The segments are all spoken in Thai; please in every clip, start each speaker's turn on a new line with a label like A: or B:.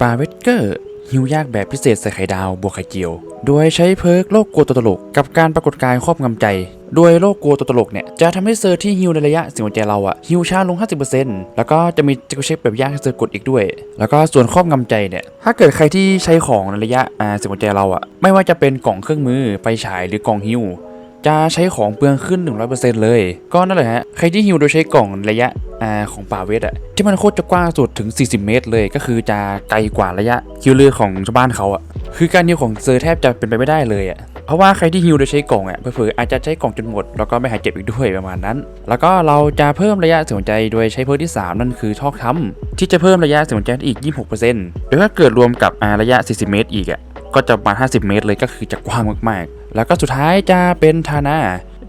A: ปลาเวสเกอร์ฮิวยากแบบพิเศษใส่ไข่ดาวบวกไข่เจียว โดยใช้เพิร์กโลกกลัวตัวตลก กับการปรากฏกายครอบงำใจ โดยโลกกลัวตัวตลกเนี่ย จะทำให้เซอร์ที่ฮิวในระยะสิ่งหัวใจเราอะฮิวช้าลง 50%แล้วก็จะมีจิกเช็คแบบยากให้เซอร์กดอีกด้วย แล้วก็ส่วนครอบงำใจเนี่ย ถ้าเกิดใครที่ใช้ของในระยะอ่าสิ่งหัวใจเราอะไม่ว่าจะเป็นกล่องเครื่องมือไฟฉายหรือกล่องฮิว จะใช้ของเปลืองขึ้น 100%เลย ก็นั่นแหละฮะ ใครที่ฮิวโดยใช้กล่องระยะอาของป่าเวทอะที่มันโคตรจะกว้างสุดถึง 40 เมตรเลย ก็คือจะไกลกว่าระยะฮิวเรือของชาวบ้านเขาอะคือการฮิวของเซอร์แทบจะเป็นไปไม่ได้เลยอะเพราะว่าใครที่ฮิวโดยใช้กล่องอะเผื่อๆอาจจะใช้กล่องจนหมด แล้วก็ไม่หายเจ็บอีกด้วยประมาณนั้น แล้วก็เราจะเพิ่มระยะเสียงหัวใจโดยใช้เพิ่มที่ 3 นั่นคือท่อค้ำที่จะเพิ่มระยะเสียงหัวใจอีก 26%โดยถ้าเกิดรวมกับระยะ 40 เมตร อีกอะก็จะประมาณ 50 เมตรเลยก็คือจะกว้างมากๆ แล้วก็สุดท้ายจะเป็นทานา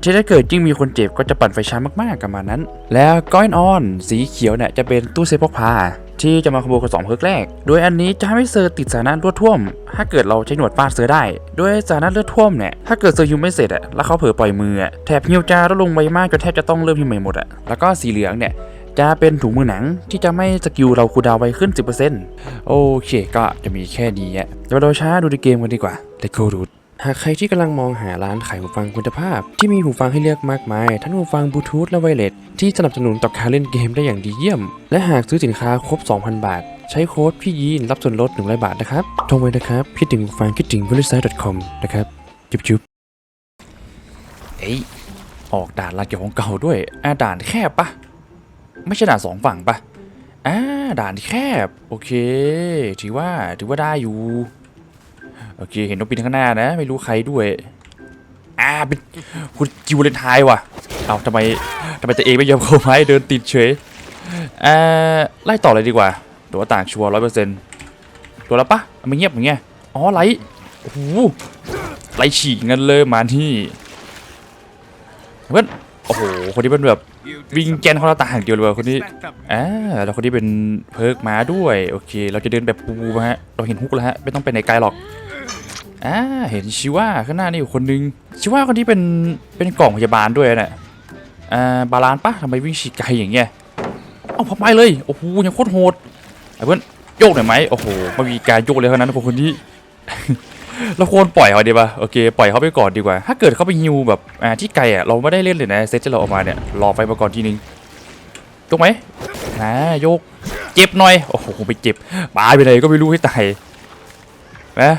A: ที่ถ้าเกิดยิ่งมีคนเจ็บก็จะปั่นไฟช้ามากๆกันมานั้น แล้วก้อยออน สีเขียวเนี่ยจะเป็นตู้เซฟพกพาที่จะมาขโมยกับสองเพิกแรก โดยอันนี้จะทำให้เซอร์ติดสถานะเลือดท่วม ถ้าเกิดเราใช้หนวดฟาดเซอร์ได้โดยสถานะเลือดท่วมเนี่ย ถ้าเกิดเซอร์ฮิวไม่เสร็จอะแล้วเขาเผลอปล่อยมืออะแถบฮิวจะลดลงไวมากจนแทบจะต้องเริ่มฮิวใหม่หมดอะแล้วก็สีเหลืองเนี่ยจะเป็นถุงมือหนังที่จะไม่สกิลเราคูดาวไวขึ้น 10%โอเค ก็จะมีแค่นี้อะเดี๋ยวเราช้าดูในเกมกันดีกว่า Let's go dude หากใครที่กำลังมองหาร้านขายหูฟังคุณภาพ ที่มีหูฟังให้เลือกมากมาย ทั้งหูฟังบลูทูธและไวเลสที่สนับสนุนต่อการเล่นเกมได้อย่างดีเยี่ยม และหากซื้อสินค้าครบ 2,000 บาท ใช้โค้ดพี่ยีนรับส่วนลด100บาทนะครับโทรไว้นะครับ คิดถึงหูฟังคิดถึงบริษัท .com นะครับ จุ๊บจุ๊บเอ้ยออกด่านลาดเกี่ยวของเก่าด้วยอาด่านแคบปะไม่ใช่ด่านสองฝั่งปะอ่าด่านแคบ โอเค ถือว่าถือว่าได้อยู่ โอเค เห็นนกบินข้างหน้านะ ไม่รู้ใครด้วย อ่าเป็นคุณจิวเลนไทน์ว่ะ เอาทำไมทำไมตัวเองไม่ยอมเข้าไม้เดินติดเฉยอ่าไล่ต่อเลยดีกว่า ตัวต่างชัวร์ร้อยเปอร์เซ็นต์ตัวแล้วปะมันเงียบอย่างเงี้ย อ๋อไล่โอ้โหไล่ฉีกเงินเลยมาที่เพื่อนโอ้โห คนนี้เป็นแบบวิ่งแกนเขาเราต่างเดียวเลยว่ะคนนี้อ่าแล้วคนที่เป็นเพิร์กมาด้วย โอเค เราจะเดินแบบปูมาฮะ เราเห็นฮุกแล้วฮะ ไม่ต้องไปไหนไกลหรอก อ่าเห็นชิว่าข้างหน้านี่อยู่คนนึง ชิว่าคนที่เป็นเป็นกล่องพยาบาลด้วยน่ะอ่าบาลานปะทำไมวิ่งฉีกไกลอย่างเงี้ยเอาพับไปเลยโอ้โหยังโคตรโหดไอ้เพื่อนโยกหน่อยไหมโอ้โหไม่มีการโยกเลยเท่านั้นคนคนนี้เราควรปล่อยเขาดีป่ะโอเคปล่อยเขาไปก่อนดีกว่า ถ้าเกิดเขาไปฮิวแบบอ่าที่ไกลอะเราไม่ได้เล่นเลยนะเซตที่เราออกมาเนี่ยรอไฟมาก่อนทีนึงยกไหมอ่ายกเจ็บหน่อยโอ้โหไปเจ็บตายไปเลยก็ไม่รู้ให้ตายนะ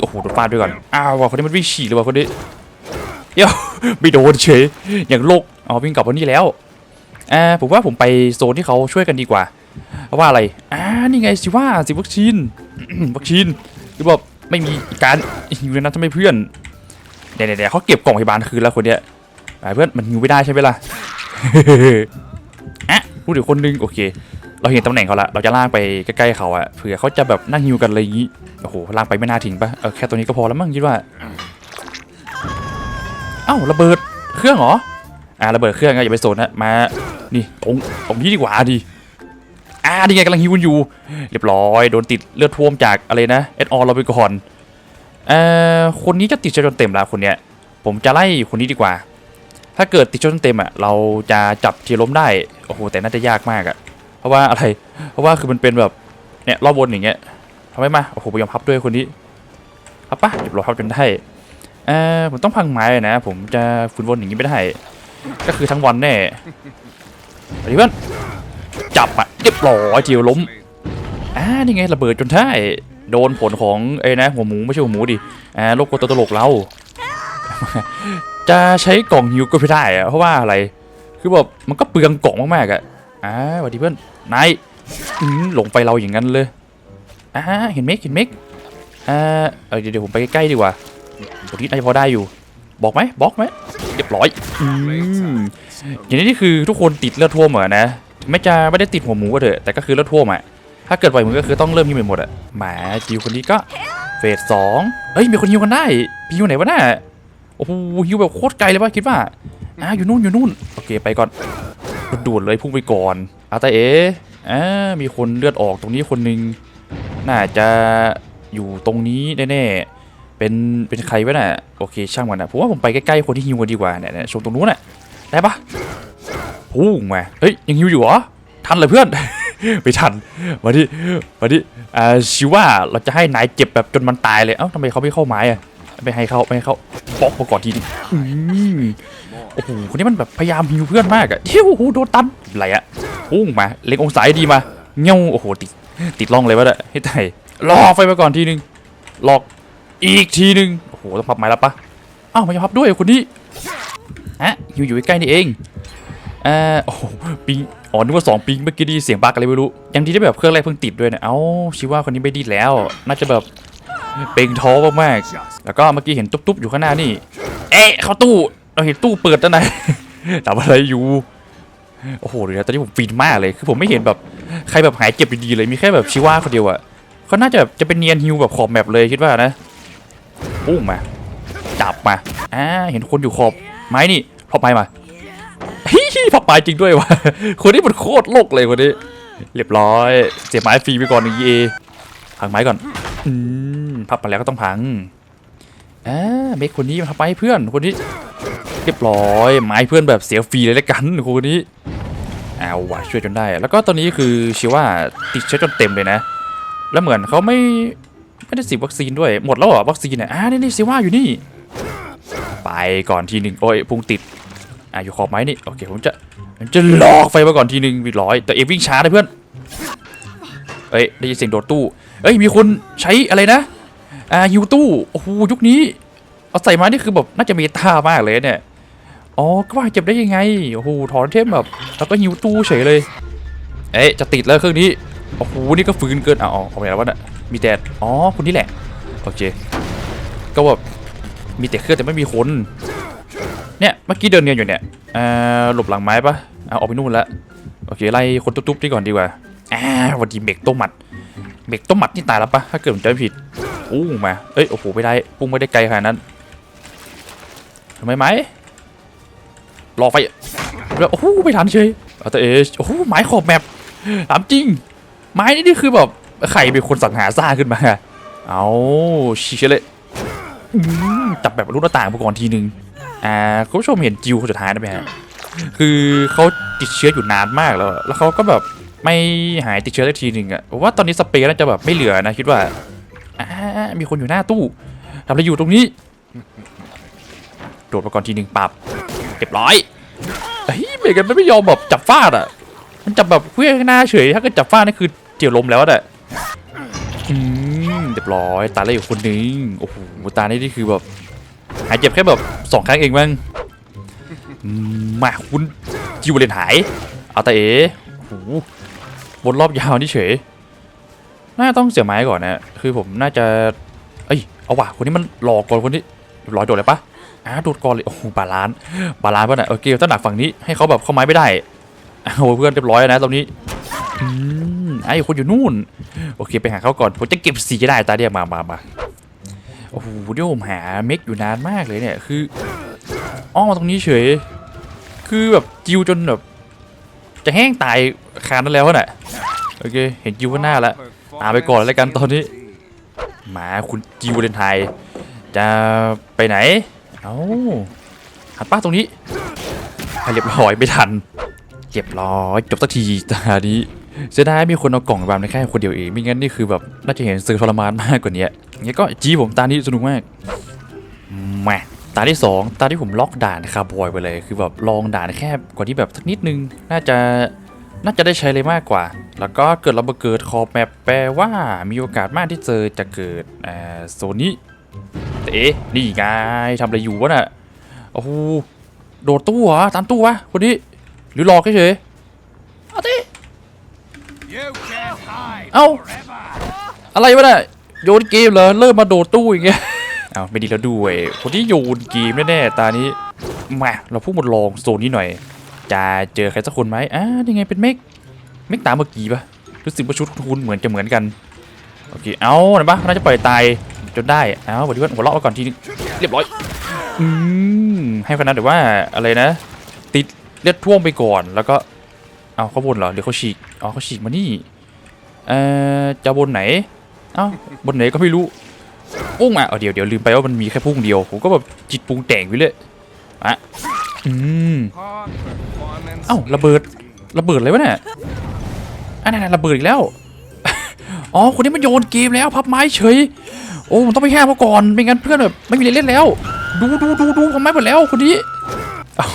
A: โอ้โหโดนฟาดด้วยก่อน อ้าวว่ะคนนี้มันวิ่งฉี่เลยว่ะคนนี้เดี๋ยวไม่โดนเฉย อย่างโลกอ๋อวิ่งกลับวันนี้แล้วอ่าผมว่าผมไปโซนที่เขาช่วยกันดีกว่า เพราะว่าอะไร อ่า นี่ไงสิว่าสิวัคซีน วัคซีนคือแบบไม่มีการอยู่ในนั้นทำไมเพื่อนเดี๋ยวเดี๋ยวเขาเก็บกล่องพยาบาลคืนแล้วคนเนี้ยอ่เพื่อนมันอยู่ไม่ได้ใช่ไหมล่ะอะพูดถึงคนนึงโอเค เราเห็นตำแหน่งเขาละ เราจะลางไปใกล้ๆเขาอะเผื่อเขาจะแบบนั่งฮิวกันอะไรอย่างงี้ โอ้โห ลางไปไม่น่าถึงปะเออแค่ตัวนี้ก็พอแล้วมั้งคิดว่า เอ้าระเบิดเครื่องเหรอ อ่าระเบิดเครื่องอะอย่าไปโซนนะ มา นี่ตรงตรงนี้ดีกว่าดิอ่านี่ไงกำลังฮิวกันอยู่ เรียบร้อย โดนติดเลือดท่วมจากอะไรนะเอสออเราไปก่อนเอ่อคนนี้จะติดจนเต็มแล้วคนเนี้ย ผมจะไล่คนนี้ดีกว่า ถ้าเกิดติดจนเต็มอะ เราจะจับทีล้มได้ โอ้โห แต่น่าจะยากมากอะ ราะว่าอะไร เพราะว่าคือมันเป็นแบบเนี่ยรอบวนอย่างเงี้ยทำไมมาโอ้โหไปยอมพับด้วยคนนี้พับปะเดี๋ยวเราพับจนได้เออผมต้องพังไม้นะ ผมจะฟุนวนอย่างนี้ไม่ได้ ก็คือทั้งวันแน่ไปดิเพื่อนจับอะเรียบร้อยทีล้มอ่านี่ไงระเบิดจนได้โดนผลของไอ้นะหัวหมูไม่ใช่หัวหมูดิอ่าโลกโกตัวตลกเราจะใช้กล่องฮิวก็ไม่ได้อะเพราะว่าอะไร คือแบบมันก็เปลืองกล่องมากๆอะอ่าสวัสดีเพื่อน นายหลงไปเราอย่างนั้นเลยอ่าเห็นเมกเห็นเมกอ่าเดี๋ยวเดี๋ยวผมไปใกล้ๆดีกว่าตัวนี้น่าจะพอได้อยู่ บอกไหมบอกไหมเรียบร้อยอืมอย่างนี้นี่คือทุกคนติดเลือดท่วมเหรอนนะถึงแม้จะไม่ได้ติดหัวหมูก็เถอะแต่ก็คือเลือดท่วมอะถ้าเกิดปล่อยมือก็คือต้องเริ่มฮิวใหม่หมดอะแหมจิวคนนี้ก็เฟสสองเอ้ยมีคนฮิวกันได้พี่อยู่ไหนวะน่ะโอ้โหฮิวแบบโคตรไกลเลยป่ะคิดว่าอ่าอยู่นู่นอยู่นู่นโอเคไปก่อนด่วนเลยพุ่งไปก่อน อาตาเอ๋อ่ามีคนเลือดออกตรงนี้คนหนึ่งน่าจะอยู่ตรงนี้แน่ๆเป็นเป็นใครวะน่ะโอเคช่างมันนะผมว่าผมไปใกล้ๆคนที่ฮิวกันดีกว่าเนี่ยชมตรงนู้นน่ะได้ปะพุ่งมาเฮ้ยยังฮิวอยู่เหรอทันเลยเพื่อนไม่ทันมาดิมาดิอ่าชิว่าเราจะให้นายเจ็บแบบจนมันตายเลยเอ้าทำไมเขาไม่เข้าไม้อะไม่ให้เขาไม่ให้เขาบล็อกมาก่อนทีนึง โอ้โหคนนี้มันแบบพยายามฮิวเพื่อนมากอะเฮ้ยโอ้โหโดนตันอะไรอะพุ่งมาเล็งองศาดีมาเงี้ยวโอ้โหติดติดล่องเลยวะเนี่ยให้ไต่รอไฟมาก่อนทีนึงหลอกอีกทีนึงโอ้โหต้องพับไม้แล้วปะอ้าวไม่ยอมพับด้วยคนนี้อะอยู่อยู่ใกล้ๆนี่เองเอ่อโอ้ปิงอ๋อนึกว่าสองปิงเมื่อกี้ดีเสียงบักอะไรไม่รู้ยังดีได้แบบเครื่องแรกเพิ่งติดด้วยเนี่ยเอ้าชิว่าคนนี้ไม่ดีแล้ว น่าจะแบบเป่งท้อมากๆแล้วก็เมื่อกี้เห็นตุ๊บๆอยู่ข้างหน้านี่ เอ๊ะเข้าตู้ เราเห็นตู้เปิดด้านในทำอะไรอยู่ โอ้โหเดี๋ยวนะตอนนี้ผมฟินมากเลย คือผมไม่เห็นแบบใครแบบหายเจ็บดีๆเลย มีแค่แบบชิว่าคนเดียวอะเขาน่าจะจะเป็นเนียนฮิวแบบขอบแมปเลยคิดว่านะปุ้งมา จับมา อ่า เห็นคนอยู่ขอบไม้นี่พอไปมาฮิฮิพับไม้จริงด้วยวะคนนี้มันโคตรโลกเลยคนนี้ เรียบร้อยเสียไม้ฟรีไปก่อนหนึ่งเอพังไม้ก่อน อืม พับไปแล้วก็ต้องพังอ่าเมคคนนี้มาพับไม้ให้เพื่อน คนนี้ เรียบร้อยไม้เพื่อนแบบเสียฟรีเลยละกันคนนี้เอาว่ะช่วยจนได้ แล้วก็ตอนนี้คือชิว่าติดเชื้อจนเต็มเลยนะ แล้วเหมือนเขาไม่ไม่ได้ฉีดวัคซีนด้วยหมดแล้วเหรอวัคซีนเนี่ยอ่านี่นี่ชิว่าอยู่นี่ ไปก่อนทีหนึ่งโอ้ยพุงติดอะอยู่ขอบไม้นี่โอเคผมจะผมจะหลอกไฟมาก่อนทีหนึ่งวิร้อยแต่เอวิ่งช้าเลยเพื่อนเอ้ยได้ยินเสียงโดดตู้เอ้ยมีคนใช้อะไรนะอ่ายูตู้โอ้โหยุคนี้เอาใส่มานี่คือแบบน่าจะมีท่ามากเลยเนี่ย อ๋อก็ว่าเจ็บได้ยังไง โอ้โห ถอนเทมแบบ แล้วก็ยูตู้เฉยเลย เอ๊ะ จะติดแล้วเครื่องนี้ โอ้โห นี่ก็ฝืนเกินอ๋อเอาไปแล้ววะน่ะมีแต่ อ๋อคนนี้แหละ โอเค ก็แบบ มีแต่เครื่องแต่ไม่มีคน เนี่ย เมื่อกี้เดินเนียนอยู่เนี่ยอ่อหลบหลังไม้ปะเอาออกไปนู่นละโอเค ไล่คนตุ๊บๆนี่ก่อนดีกว่าอ่าวันดีเบกต้มหมัดเบกต้มหมัดนี่ตายแล้วปะถ้าเกิดผมจำไม่ผิดปุ้งมา เอ้ย โอ้โห ไม่ได้ ปุ้งไม่ได้ไกลขนาดนั้นทำไมไหม รอไฟแล้วโอ้โหไม่ทันเฉยอาแต่เอชโอ้โหไม้ขอบแมปถามจริง ไม้นี่นี่คือแบบใครเป็นคนสังหาสร้างขึ้นมา เอาชิเชเลยจับแบบลูกหน้าต่างไปก่อนทีนึงอ่าคุณผู้ชมเห็นจิวคนสุดท้ายนะไหมฮะคือเขาติดเชื้ออยู่นานมากแล้ว แล้วเขาก็แบบไม่หายติดเชื้อสักทีหนึ่งอะว่าตอนนี้สเปรย์น่าจะแบบไม่เหลือนะคิดว่าอ่ามีคนอยู่หน้าตู้ทำอะไรอยู่ตรงนี้ โดดมาก่อนทีหนึ่งปับ รียบร้อยเฮ้ยเมกันมันไม่ยอมแบบจับฟาดอะ มันจับแบบเพื่อน่างหน้าเฉย ถ้าเกิดจับฟาดนี่คือเจียวลมแล้วอะอืมเรียบร้อย ตายแล้วอยู่คนหนึงโอ้โหตานี่นี่คือแบบหายเจ็บแค่แบบสองครั้งเองมั้งมาคุณจิวเลนหายเอาแต่เอ๋โอ้โหวนรอบยาวนี่เฉยน่าต้องเสียไม้ก่อนนะ คือผมน่าจะ เอ้ย เอาว่ะ คนนี้มันหลอกก่อนคนนี้ร้อยโดดเลยปะ อ่าโดดก่อนเลย โอ้โหบาลานบาลานป่ะเนี่ยโอเคถ้าหนักฝั่งนี้ให้เขาแบบเข้าไม้ไม่ได้เอาเพื่อนเรียบร้อยนะตรงนี้อืมไอ้คนอยู่นู่น โอเคไปหาเขาก่อนผมจะเก็บสีก็ได้ตาเดียวมามามาโอ้โหเดี๋ยวผมหาเม็กอยู่นานมากเลยเนี่ยคืออ้อมาตรงนี้เฉย คือแบบจิวจนแบบจะแห้งตายคานนั้นแล้วน่ะโอเค เห็นจิวข้างหน้าแล้วตามไปก่อนแล้วกันตอนนี้หมาคุณจิวเลนไทยจะไปไหน เอาหันป้าตรงนี้เรียบร้อยไม่ทันเรียบร้อยจบสักทีตานี้เสียดายมีคนเอากล่องวางในแค่คนเดียวเองไม่งั้นนี่คือแบบน่าจะเห็นสื่อทรมานมากกว่านี้งี้ก็จีผมตานี้สนุกมากแมาตาที่สองตาที่ผมล็อกด่านคาร์บอยไปเลย คือแบบลองด่านแคบกว่าที่แบบสักนิดนึง น่าจะน่าจะได้ใช้เลยมากกว่า แล้วก็เกิดระเบิดเกิดขอบแมปแปลว่ามีโอกาสมากที่เจอจะเกิดโซนนี้ แต่เอ๊ะนี่ไงทำอะไรอยู่วะน่ะโอ้โหโดดตู้เหรอตามตู้วะคนนี้หรือหลอกเฉยๆเอาดิ
B: You can't hide
A: เอ้า
B: forever.
A: อะไรวะเนี่ยโยนเกมเหรอเริ่มมาโดดตู้อย่างเงี้ยอ้าวไม่ดีแล้วด้วย คนที่โยนเกมแน่ๆตานี้มาเราพูดหมดลองโซนนี้หน่อย จะเจอใครสักคนไหมอ่านี่ไงเป็นเมกเมกตามเมื่อกี้ปะรู้สึกว่าชุดคุณเหมือนจะเหมือนกันโอเคเอาไหนปะน่าจะปล่อยตาย จนได้เอาวันนี้ว่าหัวเราะไว้ก่อนทีเรียบร้อยอืมให้คะแนนแต่ว่าอะไรนะ ติดเลือดท่วมไปก่อนแล้วก็เอาเขาบนเหรอหรือเขาฉีกอ๋อเขาฉีกมานี่เอ่อจะบนไหนเอ้าบนไหนก็ไม่รู้ปุ้งอะเอาเดี๋ยวเดี๋ยวลืมไปว่ามันมีแค่พุ่งเดียวผมก็แบบจิตปรุงแต่งไปเลยอะอืมเอ้าระเบิดระเบิดเลยวะเนี่ยอันนั้นระเบิดอีกแล้ว อ๋อคนนี้มันโยนเกมแล้วพับไม้เฉย โอ้ผมต้องไปแค่เขาก่อนไม่งั้นเพื่อนแบบไม่มีอะไรเล่นแล้ว ดูดูดูดูพับไม้หมดแล้วคนนี้เอ้า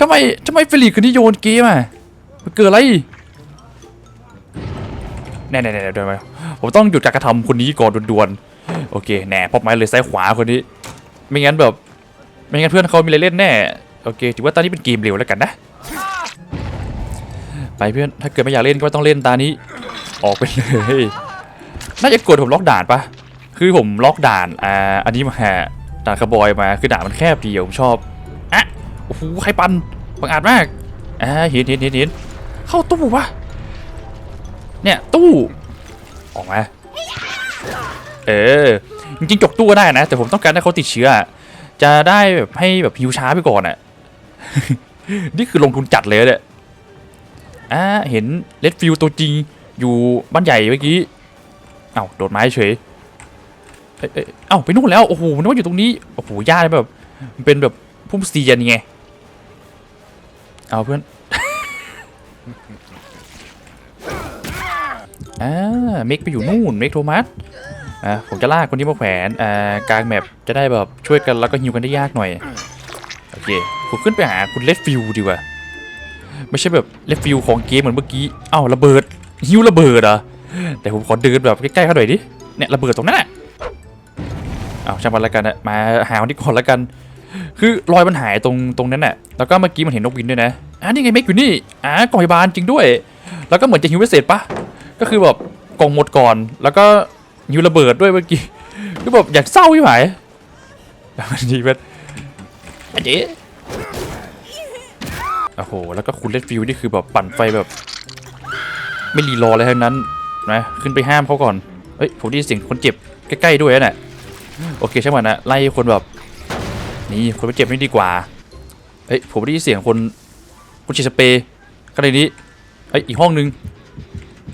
A: ทำไมทำไมเฟลิกคนนี้โยนเกมอะมันเกิดอะไรแน่แน่แน่เดินมผมต้องหยุดการกระทำคนนี้ก่อนด่วนๆโอเคแหน่พบไม้เลยซ้ายขวาคนนี้ ไม่งั้นแบบ ไม่งั้นเพื่อนเขามีอะไรเล่นแน่โอเคถือว่าตอนนี้เป็นเกมเร็วแล้วกันนะไปเพื่อนถ้าเกิดไม่อยากเล่นก็ไม่ต้องเล่นตานี้ ออกไปเลยน่าจะกดผมล็อกด่านปะ คือผมล็อกด่านอ่าอันนี้มาด่านคาร์บอยมาคือด่านมันแคบดีผมชอบอะโอ้โหใครปันบังอาจมากอ่าเห็นเห็นเห็นเห็นเข้าตู้ปะเนี่ยตู้ออกมาเออจริงๆจกตู้ก็ได้นะ แต่ผมต้องการให้เขาติดเชื้อ จะได้แบบให้แบบฮิวช้าไปก่อนอะนี่คือลงทุนจัดเลยเนี่ยอ่าเห็นเลดฟิลตัวจริงอยู่บ้านใหญ่เมื่อกี้ เอ้าโดดไม้เฉย เอ้ยเอ้าไปนู่นแล้วโอ้โหนึกว่าอยู่ตรงนี้โอ้โหย่าแบบมันเป็นแบบพุ่มเซียนไงเอาเพื่อนอ่าเมกไปอยู่นู่นเมกโทมัสอะผมจะลากคนนี้มาแขวนอ่ากลางแมปจะได้แบบช่วยกันแล้วก็ฮิวกันได้ยากหน่อยโอเคผมขึ้นไปหาคุณเลดฟิลดีกว่าไม่ใช่แบบเลดฟิลของเกมเหมือนเมื่อกี้เอ้าระเบิดฮิวระเบิดอะแต่ผมขอเดินแบบใกล้ๆเขาหน่อยดิเนี่ยระเบิดตรงนั้นแหละ เอาช่างมันละกันนะมาหาคนที่ก่อนละกัน คือรอยมันหายตรงตรงนั้นน่ะแล้วก็เมื่อกี้มันเห็นนกวินด้วยนะอ่านี่ไงเมกอยู่นี่อ่ากล่องพยาบาลจริงด้วย แล้วก็เหมือนจะฮิวไม่เสร็จปะก็คือแบบกล่องหมดก่อน แล้วก็ฮิวระเบิดด้วยเมื่อกี้คือแบบอยากเศร้าที่ไหนดีเป็นอเจ๊โอ้โห แล้วก็คุณเลดฟิลนี่คือแบบปั่นไฟแบบ ไม่รีรออะไรทั้งนั้นนะขึ้นไปห้ามเขาก่อน เฮ้ย ผมได้ยินเสียงคนเจ็บใกล้ๆด้วยนะเนี่ย โอเคใช่ไหมนะไล่คนแบบ นี่คนไปเจ็บนี่ดีกว่าเฮ้ยผมได้ยินเสียงคนคนฉีดสเปรย์ก็ในนี้เฮ้ยอีกห้องนึง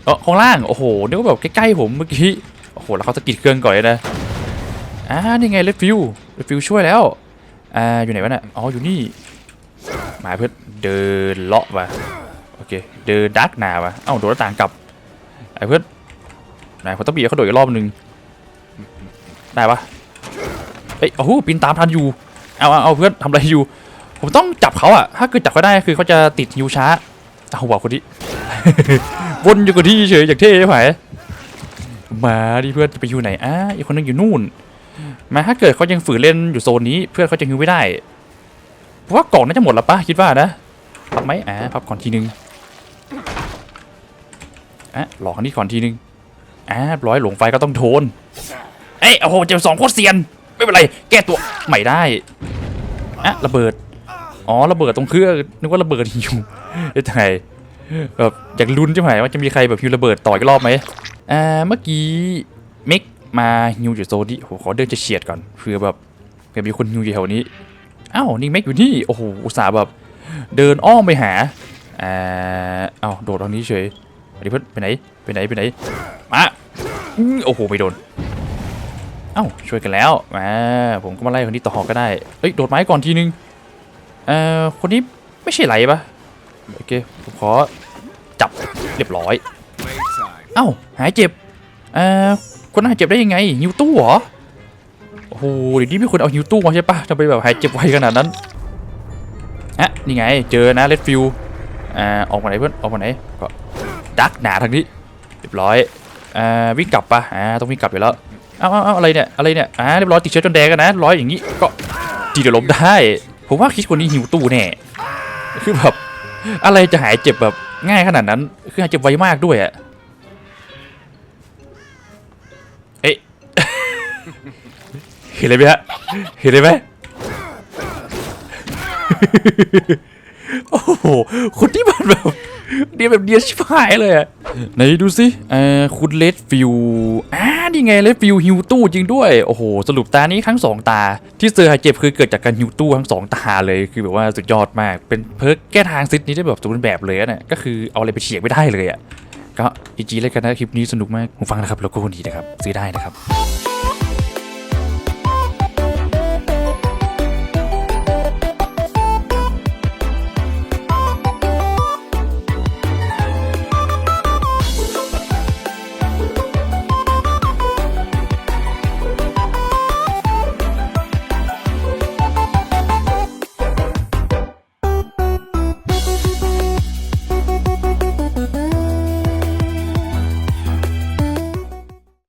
A: เออห้องล่างโอ้โหนึกว่าแบบใกล้ๆผมเมื่อกี้โอ้โหแล้วเขาสะกิดเครื่องก่อนเลยนะอ่านี่ไงเลดฟิวเลดฟิวช่วยแล้วอ่าอยู่ไหนวะเนี่ยอ๋ออยู่นี่มาเพื่อนเดินเลาะมาโอเคเดินดักหนาวะเอ้าโดนต่างกลับไอ้เพื่อนไหนผมต้องบีบเขาโดดอีกรอบนึง ได้ปะเอ้ยโอ้โหปีนตามทันอยู่เอาเอาเอาเพื่อนทำอะไรอยู่ ผมต้องจับเขาอะถ้าเกิดจับเขาได้คือเขาจะติดฮิวช้าเอาว่ะคนนี้วนอยู่กับที่เฉยอย่างเท่ไหมมาดิเพื่อนจะไปอยู่ไหนอะอีกคนนึงอยู่นู่น มาถ้าเกิดเขายังฝืนเล่นอยู่โซนนี้ เพื่อนเขาจะฮิวไม่ได้เพราะว่ากล่องน่าจะหมดแล้วปะคิดว่านะพับไหมอ่าพับก่อนทีนึงอะหลอกอันนี้ก่อนทีนึงอ่าร้อยหลงไฟก็ต้องโทน เอ้ยโอ้โหเจอสองโคตรเซียน ไม่เป็นไร แก้ตัวไม่ได้อะระเบิด อ๋อระเบิดตรงเครื่องนึกว่าระเบิดอยู่เอ้ยไงแบบอยากลุ้นใช่ไหมว่าจะมีใครแบบฮิวระเบิดต่ออีกรอบไหมอ่าเมื่อกี้มิกมาฮิวอยู่โซนนี้โอ้โหขอเดินจะเฉียดก่อนเผื่อแบบเผื่อมีคนฮิวอยู่แถวนี้อ้าวนี่มิกอยู่นี่โอ้โหอุตส่าห์แบบเดินอ้อมไปหาอ่าเอาโดดตรงนี้เฉยไปดิเพื่อนไปไหนไปไหนไปไหนมาโอ้โหไม่โดน อ้าช่วยกันแล้วมาผมก็มาไล่คนนี้ต่อก็ได้เอ้ยโดดไม้ก่อนทีนึงเอ่อคนนี้ไม่ใช่ไหลปะโอเคผมขอจับเรียบร้อย เอ้าหายเจ็บเอ่อคนนั้นหายเจ็บได้ยังไงหิวตู้เหรอโอ้โหเดี๋ยวนี้มีคนเอาหิวตู้มาใช่ปะทำไมแบบหายเจ็บไวขนาดนั้นอะนี่ไงเจอนะเลดฟิวอ่าออกมาไหนเพื่อนออกมาไหนก็ดักหนาทางนี้เรียบร้อยอ่าวิ่งกลับปะอ่าต้องวิ่งกลับอยู่แล้ว เอาเอาเอาอะไรเนี่ยอะไรเนี่ยอ่าเรียบร้อยติดเชื้อจนแดงกันนะร้อยอย่างนี้ก็ทีเดียวล้มได้ผมว่าคิดคนนี้หิวตู้แน่คือแบบอะไรจะหายเจ็บแบบง่ายขนาดนั้นคือหายเจ็บไวมากด้วยอะเอ๊ะเห็นเลยไหมฮะเห็นเลยไหมโอ้โหคนที่มันแบบ เดียแบบเดียชิบหายเลยอะไหนดูสิเอ่อคุณเลดฟิวอ่านี่ไงเลดฟิวฮิวตู้จริงด้วย โอ้โห สรุปตานี้ทั้งสองตา ที่เซอร์หายเจ็บคือเกิดจากการฮิวตู้ทั้งสองตาเลยคือแบบว่าสุดยอดมาก เป็นเพิร์กแก้ทางซิดนี้ได้แบบสมบูรณ์แบบเลยอะเนี่ยก็คือเอาอะไรไปเฉียงไม่ได้เลยอะก็จีจีเลยกันนะคลิปนี้สนุกมากผมฟังนะครับแล้วก็คนดีนะครับซื้อได้นะครับ